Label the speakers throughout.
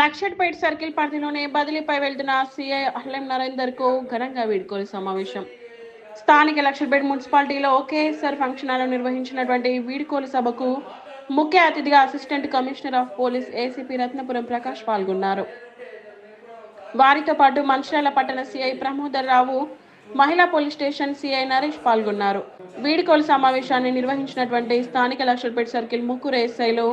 Speaker 1: Luxettipet circle పరిధిలోనే బదిలీపై వెళ్తున్న CI అహ్లం నరేందర్కు ఘనంగా వీడ్కోలు సమావేశం. స్థానిక లక్షట్పేట్ మున్సిపాలిటీలో ఒకేసారి ఫంక్షన్ హాల్లో నిర్వహించినటువంటి వీడ్కోలు సభకు ముఖ్య అతిథిగా assistant commissioner of police ACP Ratnapuram Prakash పాల్గొన్నారు. వారితో పాటు మంచిర్యాల పట్టణ సిఐ ప్రమోదర్ రావు మహిళా పోలీస్ స్టేషన్ సిఐ నరేష్ పాల్గొన్నారు. వీడ్కోలు సమావేశాన్ని నిర్వహించినటువంటి స్థానిక లక్షల్పేట్ సర్కిల్ ముగ్గురు ఎస్ఐలు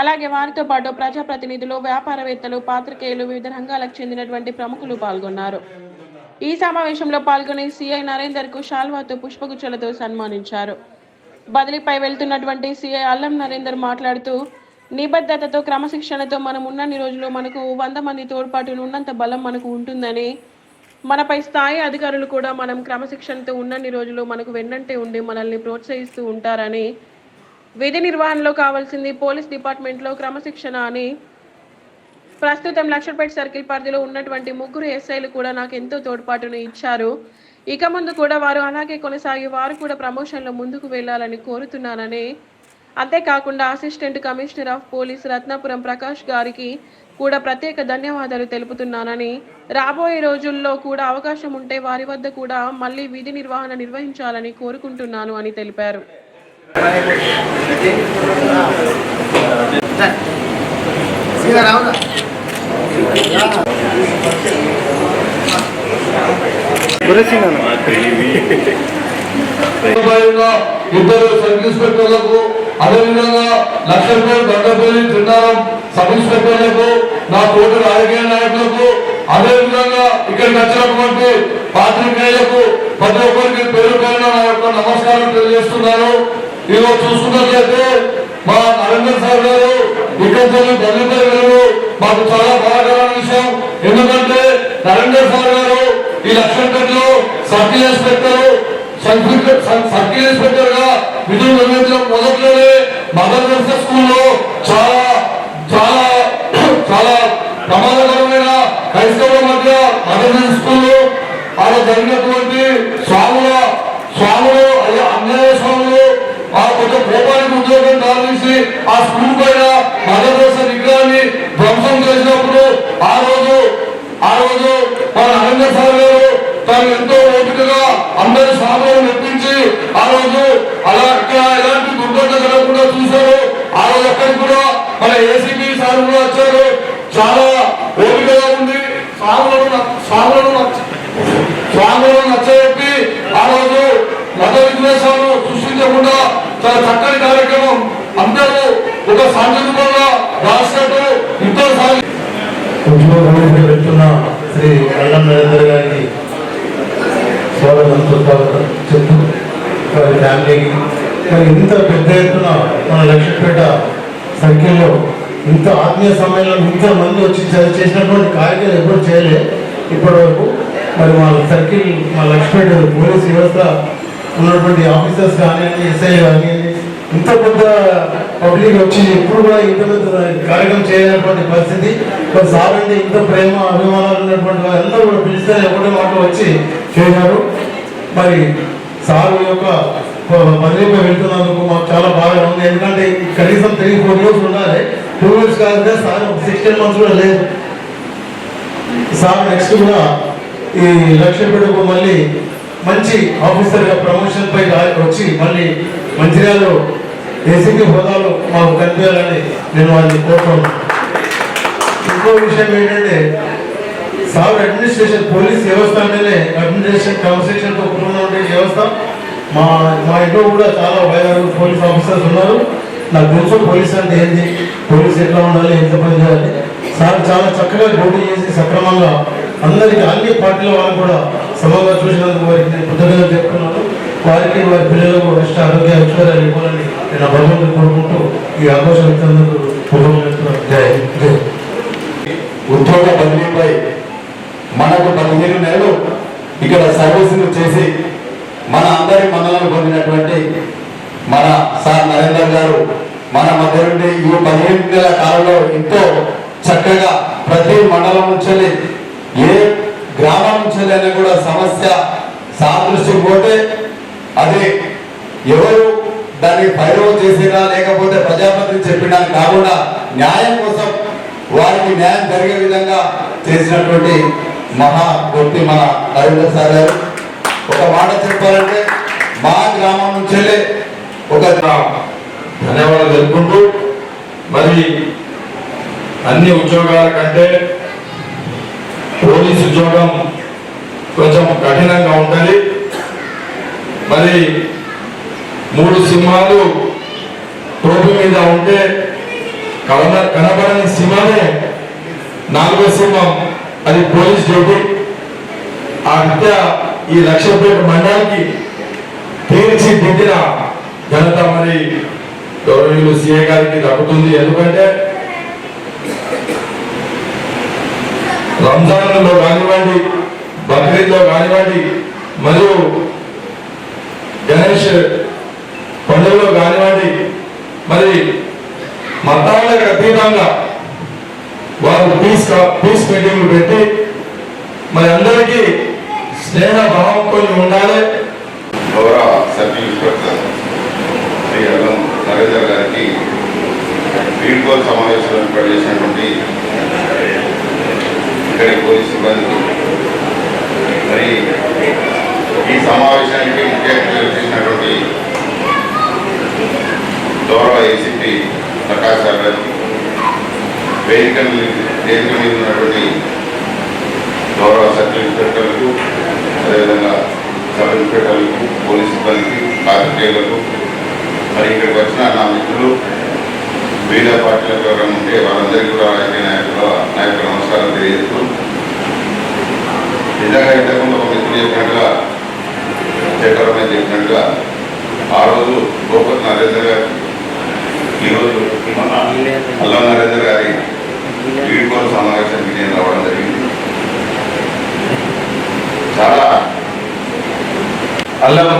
Speaker 1: అలాగే వారితో పాటు ప్రజాప్రతినిధులు వ్యాపారవేత్తలు పాత్రికేయులు వివిధ రంగాలకు చెందినటువంటి ప్రముఖులు పాల్గొన్నారు. ఈ సమావేశంలో పాల్గొని సిఐ నరేందర్కు షాల్వాతో పుష్పగుచ్చలతో సన్మానించారు. బదిలీపై వెళ్తున్నటువంటి సిఐ అల్లం నరేందర్ మాట్లాడుతూ నిబద్ధతతో క్రమశిక్షణతో మనం ఉన్నన్ని రోజులు మనకు వంద మంది తోడ్పాటు ఉన్నంత బలం మనకు ఉంటుందని మనపై స్థాయి అధికారులు కూడా మనం క్రమశిక్షణతో ఉన్నన్ని రోజులు మనకు వెన్నంటే ఉండి మనల్ని ప్రోత్సహిస్తూ ఉంటారని విధి నిర్వహణలో కావాల్సింది పోలీస్ డిపార్ట్మెంట్లో క్రమశిక్షణ అని. ప్రస్తుతం లక్షపేట సర్కిల్ పరిధిలో ఉన్నటువంటి ముగ్గురు ఎస్ఐలు కూడా నాకు ఎంతో తోడ్పాటును ఇచ్చారు. ఇక ముందు కూడా వారు అలాగే కొనసాగి వారు కూడా ప్రమోషన్లో ముందుకు వెళ్ళాలని కోరుతున్నానని. అంతేకాకుండా assistant commissioner of police Ratnapuram Prakash గారికి కూడా ప్రత్యేక ధన్యవాదాలు తెలుపుతున్నానని. రాబోయే రోజుల్లో కూడా అవకాశం ఉంటే వారి వద్ద కూడా మళ్ళీ విధి నిర్వహణ నిర్వహించాలని కోరుకుంటున్నాను అని తెలిపారు.
Speaker 2: ఇద్దరు సబ్ ఇన్స్పెక్టర్లకు అదేవిధంగా లక్షపేట దండపల్లి చిన్నారం సబ్ ఇన్స్పెక్టర్లకు నా తోటి రాజకీయ నాయకులకు అదేవిధంగా ఇక్కడికి వచ్చినటువంటి పాత్రికేయులకు ప్రతి ఒక్కరికి పేరు పైన నా యొక్క నమస్కారం తెలియజేస్తున్నాను. ఈరోజు చూసుకున్నట్లయితే మా నరేంద్ర సార్ గారు ఇక్కడ బదిలీపై గారు మాకు చాలా బాధాకరమైన విషయం. ఎందుకంటే నరేంద్ర సార్ గారు ఈ లక్షపేటలో సర్కిల్ ఇన్స్పెక్టర్ సర్కిల్ ఇన్స్పెక్టర్గా విధులు నిర్వహించడం మొదట్లోనే మదర్ దర్శ స్కూల్లో చాలా చాలా చాలా ప్రమాదకరమైన క్రైస్తవుల మధ్య మదర్ స్కూల్లో అలా జరిగినటువంటి స్వాముల స్వాముల అయ్యా అన్యాయ స్వాములు ఆ కొంచెం కోపానికి ఉద్యోగం దారితీసి ఆ స్కూల్ పైన మదర్ దర్శ విగ్రహాన్ని ధ్వంసం చేసినప్పుడు ఆ రోజు ఆ రోజు మన నరేంద్ర సార్ గారు తాను ఎంతో ఓపికగా అందరి స్వాములను మెప్పించి ఆ రోజు అలా ఎలాంటి దుర్ఘటన జరగకుండా చూశారు. ఆ రోజు అక్కడికి కూడా మన ఏసీపీ సార్ కూడా వచ్చారు. చాలా ఓపికగా ఉంది సాగులను సాగులను స్వాములను నచ్చ- నచ్చజెప్పి ఆ రోజు మత విద్వేషాలు సృష్టించకుండా చాలా చక్కని కార్యక్రమం ఒక సాంకేతికంగా రాసినట్టు ఇద్దరు సాగి
Speaker 3: ఉద్యోగంలో శ్రీ అల్లం నరేందర్ గారికి స్వాగతం చెప్తూ వారి ఫ్యామిలీకి. మరి ఇంత పెద్ద ఎత్తున మన లక్ష్మీపేట సర్కిల్లో ఇంత ఆత్మీయ సమయంలో ఇంత మంది వచ్చి చేసినటువంటి కార్యక్రమం ఎప్పుడు చేయలే. ఇప్పటి వరకు మరి మా సర్కిల్ మా లక్ష్మీపేట పోలీస్ వ్యవస్థ ఉన్నటువంటి ఆఫీసర్స్ కానివ్వండి ఎస్ఐ కానివ్వండి ఇంత పెద్ద పబ్లిక్ వచ్చి ఎప్పుడు కూడా ఇంత పెద్ద కార్యక్రమం చేయనటువంటి పరిస్థితి. మరి సార్ అంటే ఇంత ప్రేమ అభిమానాలు ఉన్నటువంటి వాళ్ళందరూ కూడా పిలిస్తే ఒకటే మాట వచ్చి చేశారు. మరి సార్ యొక్క బదిలీపై వెళ్తున్నందుకు మాకు చాలా బాగా ఉంది. ఎందుకంటే కనీసం త్రీ ఫోర్ ఇయర్స్ ఉండాలి. టూ ఇయర్స్ కాదంటే సార్ సిక్స్టీన్ మంత్స్ కూడా లేదు. సార్ నెక్స్ట్ కూడా ఈ లక్ష్మీపేటకు మళ్ళీ మంచి ఆఫీసర్గా ప్రమోషన్ పై వచ్చి మళ్ళీ మంచిర్యాలలో ఏసీపీ హోదాలో మాకు కనిపించాలని నేను వాళ్ళని కోరుతున్నాను ఇంకో విషయం ఏంటంటే సార్ అడ్మినిస్ట్రేషన్ పోలీస్ వ్యవస్థ అంటేనే అడ్మినిస్ట్రేషన్ క్రమశిక్షణతో కూడిన వ్యవస్థ. మా మా ఇంట్లో కూడా చాలా వైద్యులు పోలీస్ ఆఫీసర్స్ ఉన్నారు. నాకు తెలుసు పోలీస్ అంటే ఏంటి పోలీస్ ఎట్లా ఉండాలి ఎంత పని చేయాలి. సార్ చాలా చక్కగా డ్యూటీ చేసి సక్రమంగా అందరికీ అన్ని పార్టీల వాళ్ళు కూడా సమంగా చూసినందుకు వారికి నేను కృతజ్ఞతలు చెప్తున్నాను. వారికి వారి పిల్లలకు ఇష్ట ఆరోగ్య ఐశ్వర్యాలు ఇవ్వాలని నేను భగవంతుని కోరుకుంటూ ఈ అవకాశం ఇచ్చినందుకు
Speaker 2: ఉద్యోగ బదిలీపై మనకు పదిహేను నెలలు ఇక్కడ సర్వీసులు చేసి మన అందరి మనలను పొందినటువంటి మన సార్ నరేందర్ గారు మన మధ్య నుండి ఈ పదిహేను నెలల కాలంలో ఎంతో చక్కగా ప్రతి మండలం నుంచి ఏ గ్రామం నుంచి కూడా సమస్య సాదృష్టికి పోతే అది ఎవరు దాన్ని పైరవ చేసినా లేకపోతే ప్రజాపతి చెప్పినా కాకుండా న్యాయం కోసం
Speaker 4: వారికి న్యాయం జరిగే విధంగా చేసినటువంటి మహా వ్యక్తి మన రవీంద్ర సార్ గారు. ఒక మాట చెప్పాలంటే మా గ్రామం నుంచే ఒక
Speaker 5: ధన్యవాదాలు తెలుపుకుంటూ మరి అన్ని ఉద్యోగాల కంటే పోలీస్ ఉద్యోగం కొంచెం కఠినంగా ఉంటుంది. మరి మూడు సింహాలు టోపీ మీద ఉంటే కన కనబడని సింహమే నాలుగో సింహం. అది పోలీస్ డ్యూటీ. ఆ హత్య ఈ లక్ష్మీపేట మండలానికి తీర్చిదిద్దిన ఘనత మరి గౌరవీయులు సీఏ గారికి దక్కుతుంది. ఎందుకంటే రంజాన్లో కానివ్వండి బక్రీద్లో కానివ్వండి మరియు గణేష్ పండుగలో కానివ్వండి మరి మతాలకు అతీతంగా వారు పీస్ పీస్ మీటింగ్లు పెట్టి మరి అందరికీ స్నేహ భావం కొన్ని ఉండాలి.
Speaker 6: గౌరవ సబ్ శ్రీ అల్లం నరేందర్ గారికి వీడ్కోల్ సమావేశంలో ఏర్పాటు చేసినటువంటి ఇక్కడి పోలీస్ సిబ్బంది మరి ఈ సమావేశానికి ముఖ్య అతిథిగా చేసినటువంటి గౌరవ ఏసీపీ ప్రకాష్ సార్ గారికి వేదిక వేదిక మీద ఉన్నటువంటి గౌరవ సబ్ ఇన్స్పెక్టర్లకు అదేవిధంగా సబ్ ఇన్స్పెక్టర్లకు పోలీస్ సిబ్బందికి పాత్రికేయులకు మరి ఇక్కడికి వచ్చిన నా మిత్రులు వివిధ పార్టీల ఎవరైనా ఉంటే వాళ్ళందరికీ కూడా రాజకీయ నాయకుల నాయకుల నమస్కారం తెలియజేస్తూ నిజంగా ఇంతకుముందు ఒక మిత్రులు చెప్పినట్టుగా చక్రమే చెప్పినట్టుగా ఆ రోజు గోపతి నరేంద్ర గారు ఈరోజు అల్లం నరేంద్ర గారి వీడ్కోలు సమావేశానికి నేను రావడం జరిగింది. చాలా
Speaker 7: అల్లం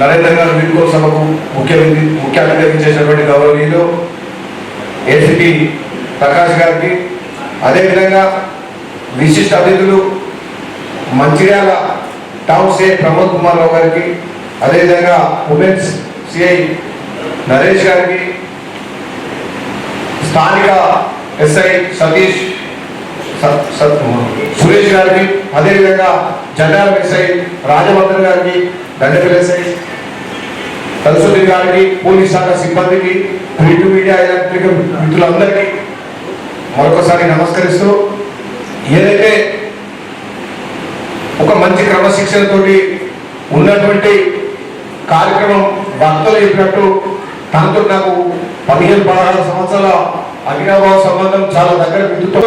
Speaker 7: నరేంద్ర గారు వీడ్కో సభకు ముఖ్య ముఖ్య అతిథి చేసినటువంటి గౌరవీయులు ఏసీపీ ప్రకాష్ గారికి అదేవిధంగా విశిష్ట అతిథులు మంచిర్యాల టౌన్ సిఐ ప్రమోద్ కుమార్ రావు గారికి అదేవిధంగా ఉమెన్స్ సిఐ నరేష్ గారికి స్థానిక ఎస్ఐ సతీష్ సురేష్ గారికి అదేవిధంగా జనరల్ ఎస్ఐ రాజవర్ధన్ గారికి దండపల్లి ఎస్ఐ తలసుద్ది గారికి పోలీస్ శాఖ సిబ్బందికి ప్రింట్ మీడియా ఎలక్ట్రిక్ మిత్రులందరికీ మరొకసారి నమస్కరిస్తూ ఏదైతే ఒక మంచి క్రమశిక్షణతోటి ఉన్నటువంటి కార్యక్రమం భక్తులు చెప్పినట్టు తనతో నాకు పదిహేను పదహారు సంవత్సరాల అభినవ సంబంధం చాలా దగ్గర మిత్రుతో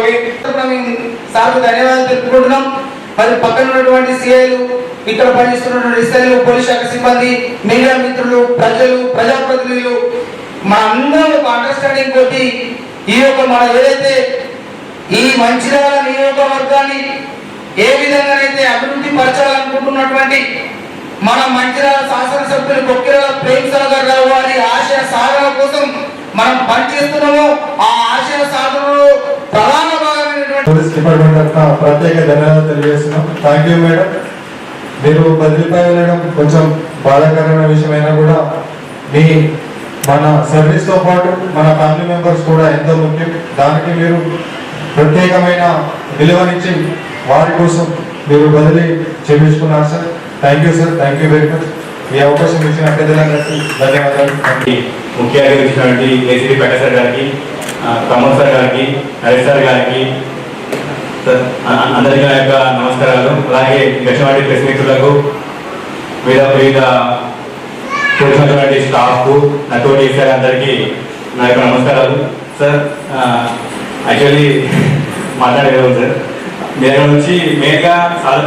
Speaker 8: సార్కు ధన్యవాదాలు తెలుపుకుంటున్నాం. మరి పక్కన ఉన్నటువంటి సిఐలు ఇక్కడ పనిచేస్తున్నటువంటి ఎస్ఐలు పోలీస్ శాఖ సిబ్బంది మీడియా మిత్రులు ప్రజలు ప్రజాప్రతినిధులు మా అందరం ఒక అండర్స్టాండింగ్ తోటి ఈ యొక్క మన ఏదైతే ఈ మంచిర్యాల నియోజకవర్గాన్ని ఏ విధంగానైతే అభివృద్ధి పరచాలనుకుంటున్నటువంటి మన మంచిర్యాల శాసనసభ్యులు కొక్కిరాల ప్రేమ్ సాగర్ రావు వారి ఆశయ సాధన కోసం మనం పనిచేస్తున్నాము ఆ ఆశయ సాధనలో ప్రధాన భాగమైనటువంటి
Speaker 9: పోలీస్ డిపార్ట్మెంట్ ప్రత్యేక ధన్యవాదాలు తెలియజేస్తున్నాం. థ్యాంక్ యూ మేడం మీరు బదిలీపై వెళ్ళడం కొంచెం బాధాకరమైన విషయమైనా కూడా మీ మన సర్వీస్తో పాటు మన ఫ్యామిలీ మెంబర్స్ కూడా ఎంతో ముఖ్యం. దానికి మీరు ప్రత్యేకమైన విలువనిచ్చి వారి కోసం మీరు బదిలీ చేయించుకున్నారు sir thank you sir thank you very much ఈ అవకాశం ఇచ్చిన పెద్దలందరికీ ధన్యవాదాలు.
Speaker 10: ముఖ్య అతిథి వచ్చినటువంటి ఏసీపీ సార్ గారికి ఆ, ప్రమోద్ సార్ గారికి హరీష్ సార్ గారికి సార్, అందరికీ నా యొక్క నమస్కారాలు. అలాగే వచ్చినటువంటి ప్రెస్ మిత్రులకు వివిధ వివిధ కూర్చున్నటువంటి స్టాఫ్ నటువంటి సార్ అందరికీ నా యొక్క నమస్కారాలు. సార్ యాక్చువల్లీ మాట్లాడగలం సార్? మీ నుంచి మెయిన్గా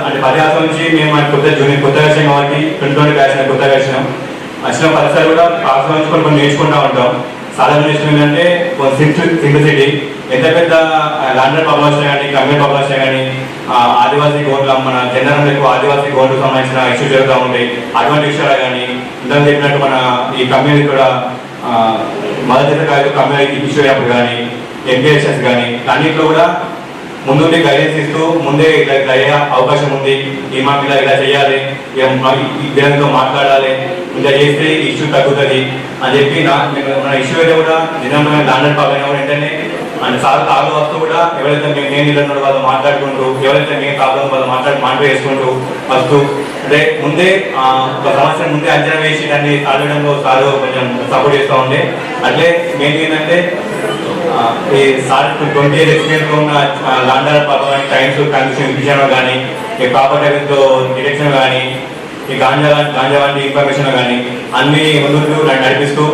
Speaker 10: అంటే పది నుంచి మేము కొత్త జూనియర్ కొత్తగా వచ్చాం కాబట్టి ట్వంటీ ట్వంటీ బ్యాచ్ కొత్తగా వచ్చినాం వచ్చిన పరిసరాలు కూడా పాస్ నుంచి కొన్ని కొన్ని నేర్చుకుంటూ ఉంటాం. సాధారణ విషయం ఏంటంటే సింప్లిసిటీ ఎంత పెద్ద లాండర్ పాపులేషన్ కానీ కమ్యూనిటీ పాపులేషన్ కానీ ఆదివాసీ గోల్డ్ మన జనరల్ ఎక్కువ ఆదివాసీ గోల్డ్ సంబంధించిన ఇష్యూస్ జరుగుతూ ఉంటాయి. అటువంటి విషయాలు కానీ ఇంతకు చెప్పినట్టు మన ఈ కమ్యూనిటీ కూడా మొదటి కాదు కమ్యూనిటీ ఇష్యూ యాప్ కానీ ఎంపీఎస్ఎస్ కానీ అన్నింటిలో కూడా ముందుండి గైడెన్స్ ఇస్తూ ముందే ఇట్లా ఇట్లా అయ్యే అవకాశం ఉంది. ఈ మాకు ఇలా ఇలా చేయాలి. దేనితో మాట్లాడాలి. ఇలా చేస్తే ఇష్యూ తగ్గుతుంది అని చెప్పి నా మన ఇష్యూ అయితే కూడా నిజంగా దాంట్లో పాపైనా కూడా వెంటనే అండ్ సార్ కాలు వస్తూ కూడా ఎవరైతే మేము నేను ఇల్లు వాళ్ళు మాట్లాడుకుంటూ ఎవరైతే మేము కాదు వాళ్ళు మాట్లాడి మాట వేసుకుంటూ వస్తూ అంటే ముందే ఒక సంవత్సరం ముందే అంచనా వేసి దాన్ని సాధడంలో సార్ కొంచెం సపోర్ట్ చేస్తూ ఉండే. అట్లే మెయిన్ ఏంటంటే ఈ సార్ ట్వంటీ ఇయర్ ఎక్స్పీరియన్స్ ఉన్న లాండర్ పాపం టైమ్స్ కన్ఫ్యూషన్ విషయంలో కానీ ఈ ప్రాపర్ టైమ్స్లో డిటెక్షన్ కానీ ఈ గాంజా గాంజా వంటి ఇన్ఫర్మేషన్ కానీ అన్ని ముందు నడిపిస్తూ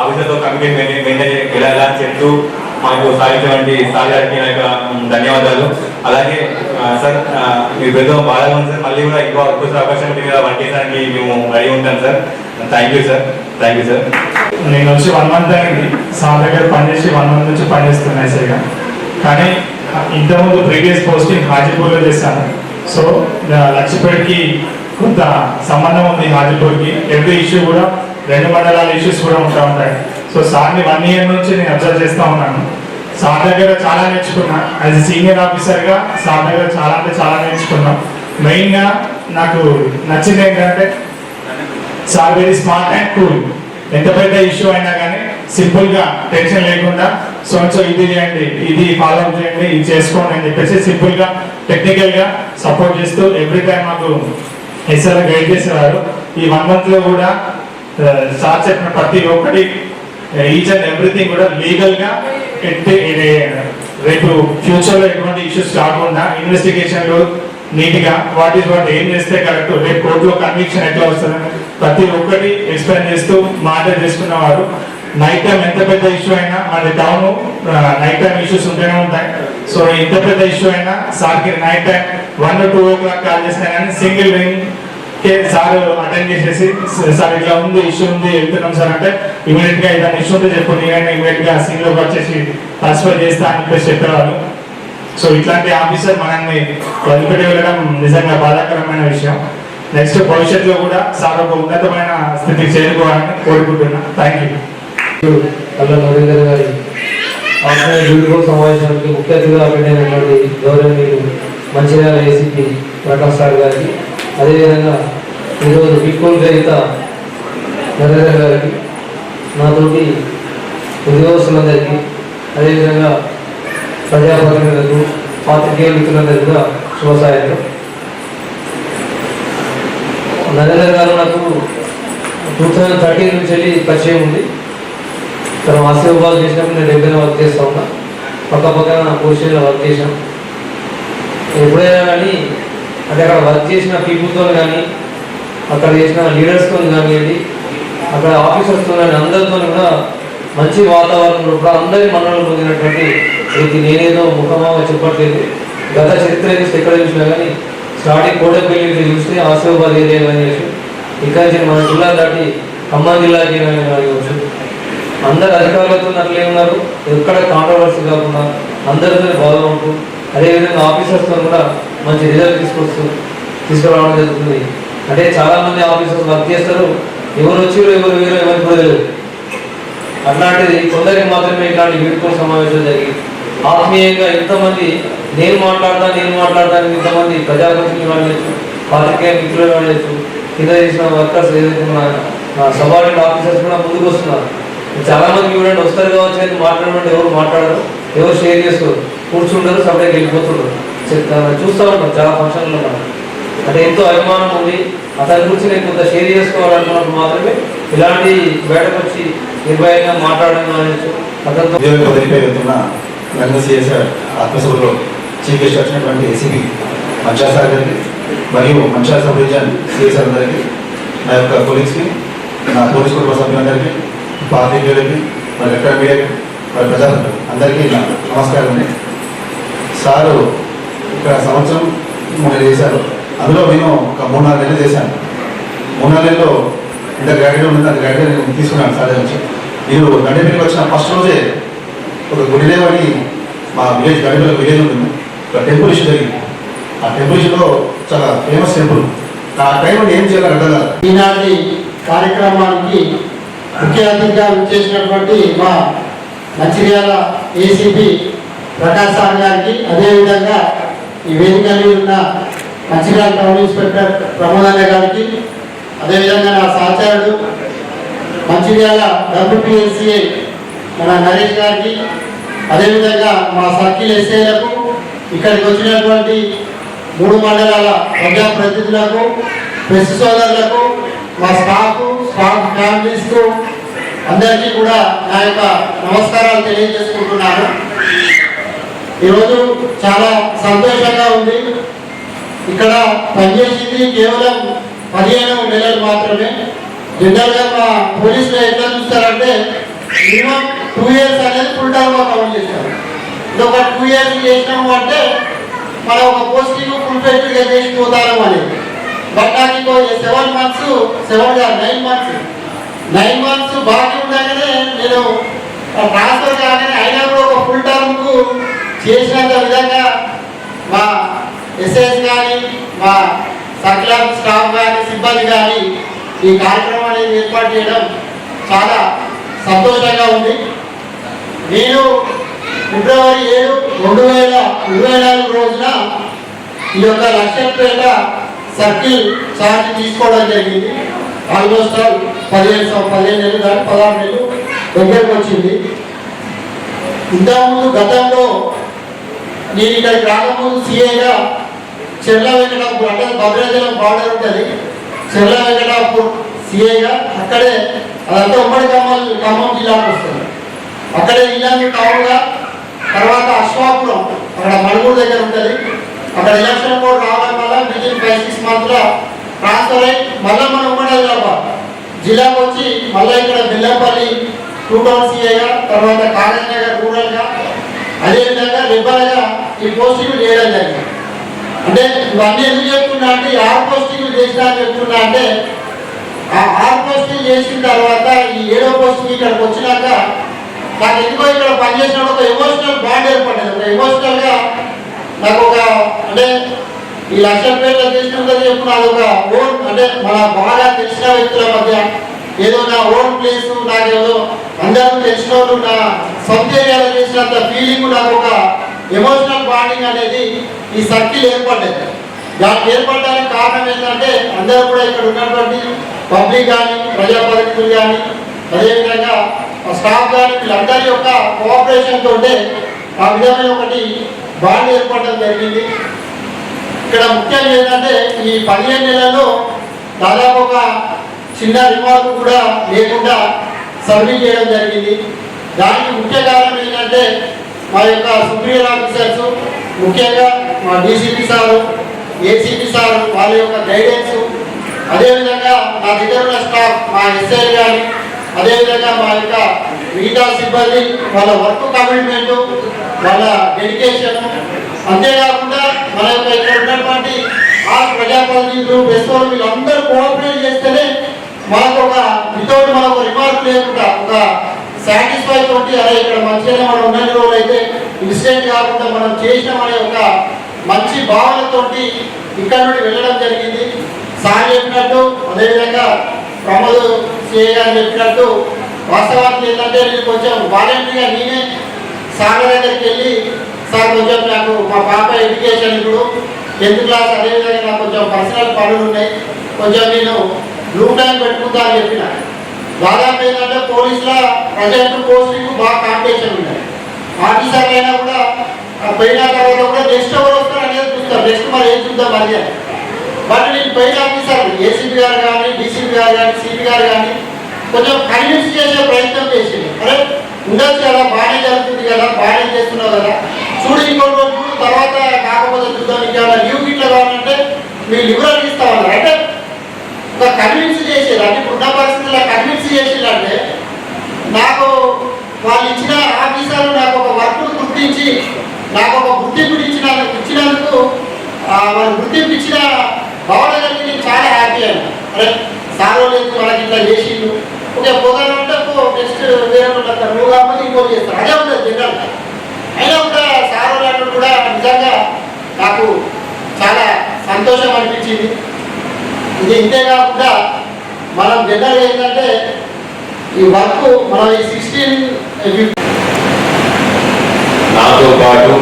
Speaker 10: ఆఫీసర్తో కమిటీ మెయింటైన్ ఎలా ఎలా చెప్తూ మాకు సాగించినటువంటి సాగారికి నా యొక్క ధన్యవాదాలు. అలాగే సార్ మీ పెద్ద బాగా ఉంది సార్ మళ్ళీ కూడా ఎక్కువ ఎక్కువ అవకాశం మీద వర్క్ చేయడానికి మేము రెడీ ఉంటాం sir. Thank you sir thank you sir
Speaker 11: నేను వచ్చి వన్ మంత్ అయింది. సార్ దగ్గర పనిచేసి వన్ మంత్ నుంచి పనిచేస్తున్నాయి సరిగా. కానీ ఇంతకుముందు ప్రీవియస్ పోస్టింగ్ హాజీపూర్లో చేశాను. సో లక్ష్మీపేటకి కొంత సంబంధం ఉంది హాజీపూర్కి ఎవ్రీ ఇష్యూ కూడా రెండు మండలాల ఇష్యూస్ కూడా ఉంటా ఉంటాయి. సో సార్ని వన్ ఇయర్ నుంచి నేను అబ్జర్వ్ చేస్తూ ఉన్నాను. సార్ దగ్గర చాలా నేర్చుకున్నా. యాజ్ సీనియర్ ఆఫీసర్గా సార్ దగ్గర చాలా అంటే చాలా నేర్చుకున్నాం. మెయిన్గా నాకు నచ్చింది ఏంటంటే sir very smart and cool ఎంత పెద్ద ఇష్యూ అయినా కానీ సింపుల్గా టెన్షన్ లేకుండా సో సో ఇది చేయండి ఇది ఫాలో చేయండి ఇది చేసుకోండి అని చెప్పేసి సింపుల్గా టెక్నికల్గా సపోర్ట్ చేస్తూ ఎవ్రీ టైం మాకు ఎస్ఆర్ గైడ్ చేసేవారు. ఈ వన్ మంత్లో కూడా సార్ చెప్పిన ప్రతి ఒక్కటి ఈచ్ అండ్ ఎవ్రీథింగ్ కూడా లీగల్గా రేపు ఫ్యూచర్లో ఎటువంటి ఇష్యూస్ కాకుండా ఇన్వెస్టిగేషన్లు నీట్గా వాట్ ఈస్ వాట్ ఏం చేస్తే కరెక్ట్ రేపు కోర్టులో కన్విక్షన్ ఎట్లా వస్తుందని ప్రతి ఒక్కటి ఎక్స్ప్లెయిన్ చేస్తూ మాట చేసుకున్నవారు. నైట్ టైం ఎంత పెద్ద ఇష్యూ అయినా మన టౌన్ నైట్ టైం ఇష్యూస్ ఉంటూనే ఉంటాయి. సో ఎంత పెద్ద ఇష్యూ అయినా సార్కి night time one two o'clock call చేసినా కానీ సింగిల్ రింగ్ కే సార్ అటెండ్ చేసేసి సార్ ఇట్లా ఉంది ఇష్యూ ఉంది వెళ్తున్నాం సార్ అంటే ఇమీడియట్గా ఏదైనా ఇష్యూ ఉంటే చెప్పండి. నేను ఇమీడియట్గా సీన్ వచ్చేసి ట్రాన్స్ఫర్ చేస్తా అని చెప్పేసి చెప్పేవారు సో ఇట్లాంటి ఆఫీసర్ మనల్ని వదిలిపెట్టి వెళ్ళడం నిజంగా బాధాకరమైన విషయం. నెక్స్ట్ భవిష్యత్తులో కూడా సార్ ఒక ఉన్నతమైన స్థితికి చేరుకోవాలని కోరుకుంటున్నా. థ్యాంక్ యూ
Speaker 12: కళ్ళ నరేందర్ గారి ఆత్మీయ వీడియో సమావేశానికి ముఖ్య అతిథిగా పెట్టినటువంటి గౌరవనీయులు మంచిర్యాల ఏసీపీ ప్రకాష్ సార్ గారికి అదేవిధంగా ఈరోజు బీకోల్ రహిత నరేందర్ గారికి నాతోటి ఉద్యోగస్తులందరికీ అదేవిధంగా ప్రజాప్రతినిధులకు పాత్రికేయ మిత్రులందరికీ కూడా శుభసాయంతో నరేందర్ గారు నాకు టూ థౌజండ్ థర్టీన్ నుంచి వెళ్ళి పరిచయం ఉంది. తను ఆశీర్వాదాలు చేసినప్పుడు నేను దగ్గర వర్క్ చేస్తూ ఉన్నా. పక్క పక్కన పొజిషన్లో వర్క్ చేశాం ఎప్పుడైనా కానీ అంటే అక్కడ వర్క్ చేసిన పీపుల్తో కానీ అక్కడ చేసిన లీడర్స్తో కానివ్వండి అక్కడ ఆఫీసర్స్తో కానీ అందరితో కూడా మంచి వాతావరణంలో కూడా అందరి మన్నలు పొందినటువంటి ఇది నేనేదో ముఖమాగా చెప్పట్లేదు. గత చరిత్ర చూస్తే ఎక్కడ చూసినా కానీ స్టార్టింగ్ కోటపల్లి చూస్తే ఆసిఫాబాద్ ఏరియా కానీ ఇక్కడ మన జిల్లా దాటి ఖమ్మం జిల్లాకి కానీ కావచ్చు అందరు అధికారులతో అట్లే ఉన్నారు ఎక్కడ కాంట్రవర్సీ కాకుండా అందరితో బాగా ఉంటూ అదేవిధంగా ఆఫీసర్స్తో కూడా మంచి రిజల్ట్ తీసుకొస్తూ తీసుకురావడం జరుగుతుంది. అంటే చాలామంది ఆఫీసర్స్ వర్క్ చేస్తారు ఎవరు వచ్చారు ఎవరు వేరు ఎవరికి కూడా అట్లాంటిది కొందరికి మాత్రమే ఇలాంటి వీడ్కోలు సమావేశాలు జరిగి ఆత్మీయంగా ఎంతమంది నేను మాట్లాడతా నేను మాట్లాడతాను ఇంతమంది ప్రజాప్రతినిధులు వాడలేదు పాత్రికేయ మిత్రులు వాడలేదు కింద చేసిన వర్కర్స్ ఏదైతే మన సబార్డినేట్ ఆఫీసర్స్ కూడా ముందుకు వస్తున్నారు. చాలా మంది చూడండి వస్తారు కావచ్చు కానీ మాట్లాడమంటే ఎవరు మాట్లాడరు. ఎవరు షేర్ చేసుకోరు. కూర్చుంటారు సపరేట్ వెళ్ళిపోతుంటారు. చూస్తా చూస్తూ ఉంటాం చాలా ఫంక్షన్లో మనం. అంటే ఎంతో అభిమానం ఉంది. అతని గురించి నేను కొంత షేర్ చేసుకోవాలనుకున్నప్పుడు మాత్రమే ఇలాంటి బయటకు వచ్చి నిర్భయంగా మాట్లాడడం అతనితో
Speaker 13: ఆత్మసభలో చీఫ్ గెస్ట్ వచ్చినటువంటి ఏసీపీ మంచాసార్ గారికి మరియు మంచా సబ్ డివిజన్ సిఎస్ఆర్ నా యొక్క పోలీస్కి నా పోలీస్ కుటుంబ సభ్యులందరికీ పార్టీలకి మరి ఎక్కడ మీడియా మరి ప్రజలకు అందరికీ నమస్కారం. అండి సారు ఇక్కడ సంవత్సరం మూడు చేశారు. అందులో నేను ఒక మూడు నాలుగు నెలలు చేశాను. మూడు నాలుగు నెలల్లో ఇంత గ్రాడ్యుయేట్ ఉంది అంత గ్రాడ్యుయేట్ నేను తీసుకున్నాను సార్ నుంచి నేను గండపల్లికి వచ్చిన ఫస్ట్ రోజే ఒక గుడిదేవ్ మా విలేజ్ గడిపల్లి విలేజ్ ఉంటుంది. ఒక టెంపుల్ ఇష్యూ జరిగింది. ఆ టెంపుల్ ఇష్యూలో చాలా ఫేమస్ టెంపుల్. ఆ టైంలో ఏం చేయాలి అర్థం కాదు
Speaker 14: ఈనాటి కార్యక్రమానికి ముఖ్య అతిథిగా చేసినటువంటి మా మంచిర్యాల ఏసీపీ ప్రకాశ్ సార్ గారికి అదేవిధంగా ఈ వేదిక ఉన్న మంచిర్యాల టౌన్ ఇన్స్పెక్టర్ ప్రమోదన్న గారికి అదేవిధంగా నా సహచరుడు మంచిర్యాల డబ్ల్యూపిఎస్సిఐ మన నరేష్ గారికి అదేవిధంగా మా సర్కిల్ ఎస్ఏలకు ఇక్కడికి వచ్చినటువంటి మూడు మండలాల ప్రజాప్రతినిధులకు ప్రెస్ సోదరులకు మా స్టాఫ్ స్టాఫ్ ఫ్యామిలీస్కు అందరికీ కూడా నా యొక్క నమస్కారాలు తెలియజేసుకుంటున్నాను. ఈరోజు చాలా సంతోషంగా ఉంది. ఇక్కడ పనిచేసింది కేవలం పదిహేను నెలలు మాత్రమే. జనరల్గా మా పోలీసులు ఎట్లా చూస్తారంటే మినిమం టూ ఇయర్స్ అనేది ఫుల్ టర్మ్ కౌంట్ చేస్తారు. ఇది ఒక టూ ఇయర్స్ చేసినాము అంటే మనం ఒక పోస్టింగ్ ఫుల్ ఫెక్ట్గా చేసిపోతాము అనేది బట్ నాకు సెవెన్ మంత్స్ సెవెన్ కాదు నైన్ మంత్స్ నైన్ మంత్స్ బాకీ ఉండగానే నేను ట్రాన్స్ఫర్ కాగానే అయినా కూడా ఒక ఫుల్ టర్మ్కు చేసినంత విధంగా మా ఎస్ఎస్ కానీ మా సర్కులర్ స్టాఫ్ కానీ సిబ్బంది కానీ ఈ కార్యక్రమం అనేది ఏర్పాటు చేయడం చాలా సంతోషంగా ఉంది. నేను ఫిబ్రవరి ఏడు రెండు వేల ఇరవై నాలుగు రోజున ఈ యొక్క లక్ష్యంపేట సర్కిల్ ఛార్జ్ తీసుకోవడం జరిగింది. ఆల్మోస్ట్ ఆల్ పదిహేను పదిహేను నెలలు దాటి పదహారు నెలలు దగ్గరకు వచ్చింది. ఇంతకుముందు గతంలో నేను ఇక్కడికి రాకముందు సీఏగా చెర్ల వెంకటాపూర్ అంటే భద్రాచలం బార్డర్ ఉంటుంది. చెర్ల వెంకటాపూర్ సీఏగా అక్కడే అదంతా ఉమ్మడి ఖమ్మం ఖమ్మం జిల్లాకు వస్తుంది. అక్కడే ఇల్లందు టౌన్గా తర్వాత అశ్వాపురం అక్కడ మణుగూరు దగ్గర ఉంటుంది. అక్కడ ఎలక్షన్ కోడ్ రావడం వల్ల విదిన్ ఫైవ్ సిక్స్ మంత్లో ట్రాన్స్ఫర్ అయ్యి మళ్ళీ మన ఉమ్మడి హైదరాబాద్. జిల్లాకు వచ్చి మళ్ళీ ఇక్కడ బెల్లంపల్లి టూ టౌన్ సీఏగా తర్వాత కాగజ్ రూరల్గా అదేవిధంగా రిబ్బల్గా ఈ పోస్టింగ్లు చేయడం జరిగింది. అంటే ఇవన్నీ ఎందుకు చెప్తున్నా అంటే ఈ ఆరు పోస్టింగ్లు చేసినా అని చెప్తున్నా అంటే ఆ ఆరు పోస్టింగ్ చేసిన తర్వాత ఈ ఏడో పోస్టింగ్ ఇక్కడికి వచ్చినాక నాకు ఎందుకో ఇక్కడ పనిచేసినప్పుడు ఒక ఎమోషనల్ బాండ్ ఏర్పడింది ఒక ఎమోషనల్గా నాకు ఒక అంటే ఈ లక్షపేట చేసినంత చెప్పు నాది ఒక ఓన్ అంటే మన బాగా తెలిసిన వ్యక్తుల మధ్య ఏదో నా ఓన్ ప్లేస్ నాకేదో అందరూ తెలిసిన వాళ్ళు నా సొంత ఏరియాలో చేసినంత ఫీలింగ్ నాకు ఒక ఎమోషనల్ బాండింగ్ అనేది ఈ సర్కిల్ ఏర్పడ్డది. దానికి ఏర్పడడానికి కారణం ఏంటంటే అందరూ కూడా ఇక్కడ ఉన్నటువంటి పబ్లిక్ కానీ ప్రజాప్రతినిధులు కానీ అదేవిధంగా స్టాఫ్ కానీ వీళ్ళందరి యొక్క కోఆపరేషన్ తోటే ఆ విధమైన ఒకటి బాండ్ ఏర్పడడం జరిగింది. ఇక్కడ ముఖ్యంగా ఏంటంటే ఈ పదిహేను నెలల్లో దాదాపు ఒక చిన్న రిమార్క్ కూడా లేకుండా సబ్మిట్ చేయడం జరిగింది. దానికి ముఖ్య కారణం ఏంటంటే మా యొక్క సుప్రీం ఆఫీసర్స్ ముఖ్యంగా మా డీసీపీ సారు ఏసీపీ సారు వాళ్ళ యొక్క గైడెన్స్. అదేవిధంగా నా దగ్గర ఉన్న స్టాఫ్ మా ఎస్ఐ కానీ అదేవిధంగా మా యొక్క మిగతా సిబ్బంది వాళ్ళ వర్క్ కమిట్మెంట్ వాళ్ళ డెడికేషన్ అంతేకాకుండా మన యొక్క ఇక్కడ ఉన్నటువంటి ఆ ప్రజాప్రతినిధులు బెస్టోలు వీళ్ళందరూ కోఆపరేట్ చేస్తేనే మనకు ఒక వితౌట్ మనకు రిమార్క్ లేకుండా ఒక సాటిస్ఫై తోటి అదే ఇక్కడ మంచిగానే మనం ఉన్న రోజులు అయితే ఇన్సిడెంట్ కాకుండా మనం చేసిన మన యొక్క మంచి భావనతోటి ఇక్కడ నుండి వెళ్ళడం జరిగింది. సార్ చెప్పినట్టు అదేవిధంగా ప్రమోద్ సిఏ గారు చెప్పినట్టు వాస్తవానికి ఏంటంటే నేను కొంచెం వాలంటరీగా నేనే సార్ దగ్గరికి వెళ్ళి సార్ కొంచెం నాకు మా పాప ఎడ్యుకేషన్ ఇప్పుడు టెన్త్ క్లాస్ అదేవిధంగా నాకు కొంచెం పర్సనల్ పనులు ఉన్నాయి. కొంచెం నేను బ్లూ టైం పెట్టుకుంటా అని చెప్పిన. దాదాపు ఏంటంటే పోలీసుల ప్రజెంట్ పోస్టింగ్ బాగా కాంపిటీషన్ ఉన్నాయి ఆఫీసర్లు అయినా కూడా పోయిన తర్వాత కూడా నెక్స్ట్ ఎవరు వస్తారు అనేది చూస్తారు. నెక్స్ట్ మరి ఏం చూద్దాం అది అని. బట్ నేను పైన ఆఫీసర్ ఏసీబీ గారు కానీ డీసీబీ గారు కానీ సిబి గారు కానీ కొంచెం కన్విన్స్ చేసే ప్రయత్నం చేసింది అరే ఉండొచ్చు కదా బాగానే జరుగుతుంది కదా బాగానే చేస్తున్నావు కదా. చూడు ఇంకొక రోజు తర్వాత కాకపోతే చూద్దాం ఇంకేమైనా లీవ్ గిట్ల కావాలంటే మీరు లిబరల్ ఇస్తామన్నారు అంటే ఒక కన్విన్స్ చేసేది అంటే ఉన్న పరిస్థితుల్లో కన్విన్స్ చేసేదంటే నాకు వాళ్ళు ఇచ్చిన ఆఫీసర్లు నాకు ఒక వర్క్ను గుర్తించి నాకు ఒక గుర్తింపు ఇచ్చిన ఇచ్చినందుకు వాళ్ళు గుర్తింపు ఇచ్చిన భావన నేను చాలా హ్యాపీ అయ్యాను అరే సార్ మనకి ఇట్లా చేసిండు ఓకే పోదాను అంటే నెక్స్ట్ వేరే వాళ్ళు నువ్వు కాకపోతే ఇంకో చేస్తారు. అదే ఉంటుంది జనరల్ అయినా కూడా సార్ వాళ్ళు కూడా నిజంగా నాకు చాలా సంతోషం అనిపించింది. ఇది ఇంతే కాకుండా మనం జనరల్ ఏంటంటే ఈ వర్క్ మనం ఈ సిక్స్టీన్
Speaker 6: నాతో పాటు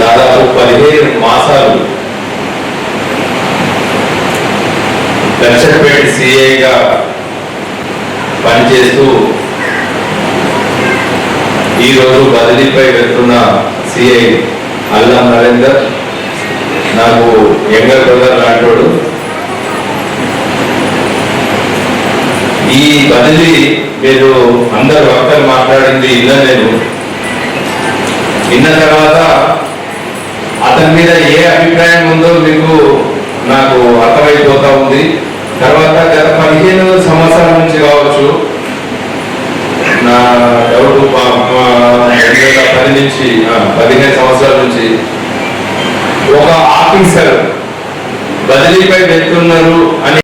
Speaker 6: దాదాపు పదిహేను మాసాలు లక్షపేట సిఐగా పనిచేస్తూ
Speaker 15: ఈరోజు బదిలీపై వెళ్తున్న సిఐ అల్లం నరేందర్ నాకు యంగర్ బ్రదర్ లాంటోడు. ఈ బదిలీ మీరు అందరు వక్తలు మాట్లాడింది ఇలా నేను విన్న తర్వాత అతని మీద ఏ అభిప్రాయం ఉందో మీకు నాకు అర్థమైపోతా ఉంది. తర్వాత గత పదిహేను సంవత్సరాల నుంచి కావచ్చు నా ఎవరు రెండు వేల పది నుంచి పదిహేను సంవత్సరాల నుంచి ఒక ఆఫీసర్ బదిలీపై అని